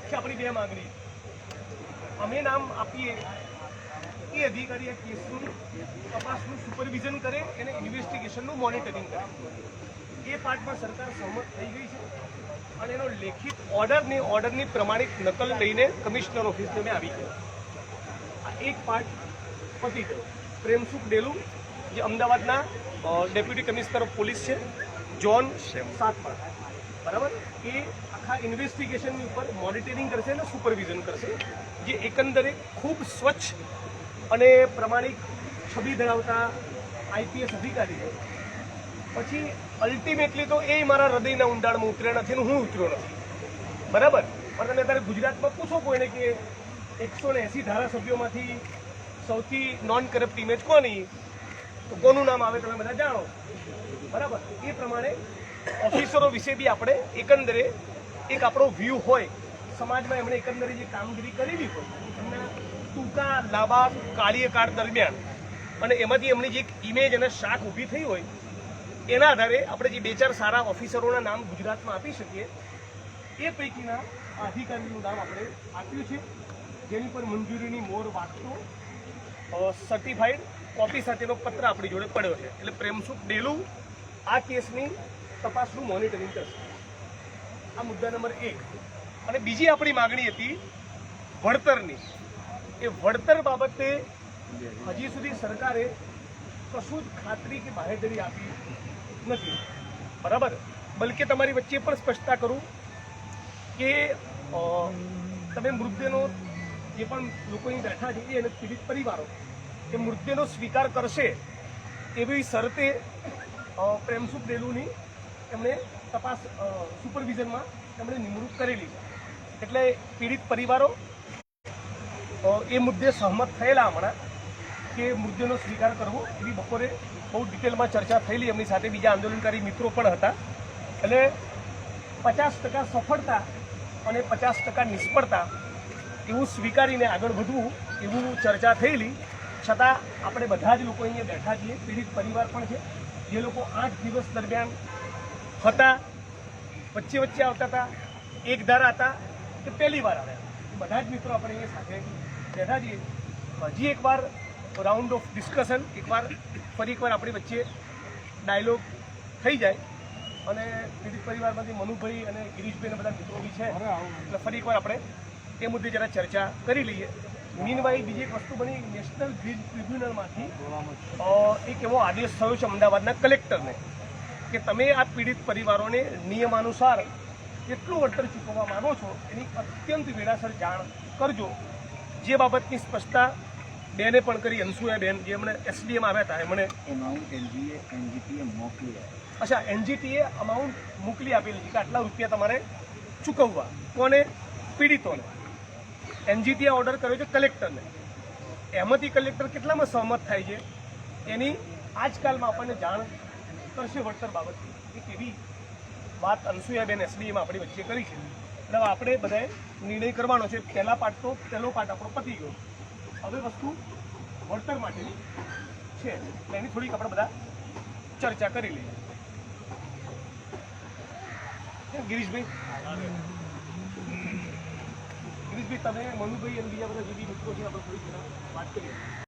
મુખ્ય આપણી બે માગણી. અમે નામ આપીએ એ અધિકારી આ કેસનું તપાસનું સુપરવિઝન કરે અને ઇન્વેસ્ટિગેશનનું મોનિટરિંગ કરે. એ પાર્ટમાં સરકાર સહમત થઈ ગઈ છે અને એનો લેખિત ઓર્ડરની ઓર્ડરની પ્રમાણિક નકલ લઈને કમિશનર ઓફિસને મેં આવી ગયો. આ એક પાર્ટ પતી ગયો. પ્રેમસુખ ડેલુ જે અમદાવાદના ડેપ્યુટી કમિશનર ઓફ પોલીસ છે જોન સાતમા બરાબર? એ આખા ઇન્વેસ્ટિગેશનની ઉપર મોનિટરિંગ કરશે અને સુપરવિઝન કરશે, જે એકંદરે ખૂબ સ્વચ્છ અને પ્રમાણિક છબી ધરાવતા આઈપીએસ અધિકારી છે. પછી અલ્ટિમેટલી તો એ મારા હૃદયના ઊંડાણમાં ઉતર્યા નથી અને હું ઉતર્યો નથી. બરાબર? પણ તમે અત્યારે ગુજરાતમાં પૂછો કોઈને કે એકસો ને એંસી ધારાસભ્યોમાંથી સૌથી નોન કરપ્ટ ઇમેજ કોની? તો કોનું નામ આવે તમે બધા જાણો. બરાબર? એ પ્રમાણે ઓફિસરો વિશે બી આપણે એકંદરે એક આપણો વ્યૂ હોય, સમાજમાં એમણે એકંદરે જે કામગીરી કરેલી હોય, એમના ટૂંકા, લાંબા કાર્યકાળ દરમિયાન, અને એમાંથી એમની જે એક ઇમેજ અને શાખ ઊભી થઈ હોય, એના આધારે આપણે જે બે ચાર સારા ઓફિસરોના નામ ગુજરાતમાં આપી શકીએ. એ પૈકીના અધિકારીનું નામ આપણે આપ્યું છે, જેની પર મંજૂરીની મોર વાંચતો સર્ટિફાઈડ કોપી સાથેનો પત્ર આપણી જોડે પડ્યો છે. એટલે પ્રેમસુખ ડેલુ આ કેસની તપાસનું મોનિટરિંગ કરશે. આ મુદ્દા નંબર એક. અને બીજી આપણી માગણી હતી વળતરની. એ વળતર બાબતે હજી સુધી સરકારે કશું જ ખાતરી કે બાહેધરી આપી નથી. બરાબર? બલકે તમારી વચ્ચે પણ સ્પષ્ટતા કરું કે તમે મૃતદેહનો જે પણ લોકોની બેઠા છે એને પીડિત પરિવારો, એ મૃતદેહનો સ્વીકાર કરશે એવી શરતે પ્રેમસુખ ડેલુની એમણે તપાસ સુપરવિઝનમાં એમણે નિમણૂક કરેલી. એટલે પીડિત પરિવારો એ મુદ્દે સહમત થયેલા હમણાં કે મૃત્યુનો સ્વીકાર કરવો એવી બપોરે બહુ ડિટેલમાં ચર્ચા થયેલી એમની સાથે. બીજા આંદોલનકારી મિત્રો પણ હતા. એટલે પચાસ ટકા સફળતા અને પચાસ ટકા નિષ્ફળતા એવું સ્વીકારીને આગળ વધવું એવું ચર્ચા થયેલી. છતાં આપણે બધા જ લોકો અહીંયા બેઠા છીએ. પીડિત પરિવાર પણ છે. જે લોકો આઠ દિવસ દરમિયાન હતા વચ્ચે વચ્ચે આવતા હતા એક ધારા હતા કે પહેલી વાર આવ્યા. બધા જ મિત્રો આપણે એ સાથે બેઠા છીએ હજી એકવાર રાઉન્ડ ઓફ ડિસ્કશન એકવાર ફરી એકવાર આપણી વચ્ચે ડાયલોગ થઈ જાય. અને પીડિત પરિવારમાંથી મનુભાઈ અને ગિરીશભાઈ બધા મિત્રો બી છે. એટલે ફરી એકવાર આપણે એ મુદ્દે જરા ચર્ચા કરી લઈએ. મીનવાઈ બીજી એક વસ્તુ બની નેશનલ ગ્રીન ટ્રિબ્યુનલમાંથી એક એવો આદેશ થયો છે અમદાવાદના કલેક્ટરને. કે તમે આ પીડિત પરિવારોને નિયમાનુસાર કેટલું વળતર ચૂકવવા માંગો છો એની અત્યંત વેળાસર જાણ કરજો. જે બાબતની સ્પષ્ટતા બેને પણ કરી અંશુએ બેન જે એમણે એસડીએમ આવ્યા હતા એમણે એમાઉન્ટ એનજીએ એનજીટીએ મોકલી અચ્છા એનજીટીએ અમાઉન્ટ મોકલી આપેલી છે કે આટલા રૂપિયા તમારે ચૂકવવા. કોને? પીડિતોને. એનજીટીએ ઓર્ડર કર્યો છે કલેક્ટરને એમાંથી કલેક્ટર કેટલામાં સહમત થાય છે? એની આજકાલમાં આપણને જાણ કરશે વળતર બાબતની એક એવી વાત અનસુયાબેન એસડીએમાં આપણી વચ્ચે કરી છે. એટલે આપણે બધાએ નિર્ણય કરવાનો છે. પહેલા પાઠ તો, પહેલો પાઠ આપણો પતી ગયો. હવે વસ્તુ વળતર માટેની છે. એની થોડીક આપણે બધા ચર્ચા કરી લઈએ. ગિરીશભાઈ? ગિરીશભાઈ, તમે મનુભાઈ અને બીજા બધા જે બી મિત્રો છે, આપણે થોડી વાત કરીએ.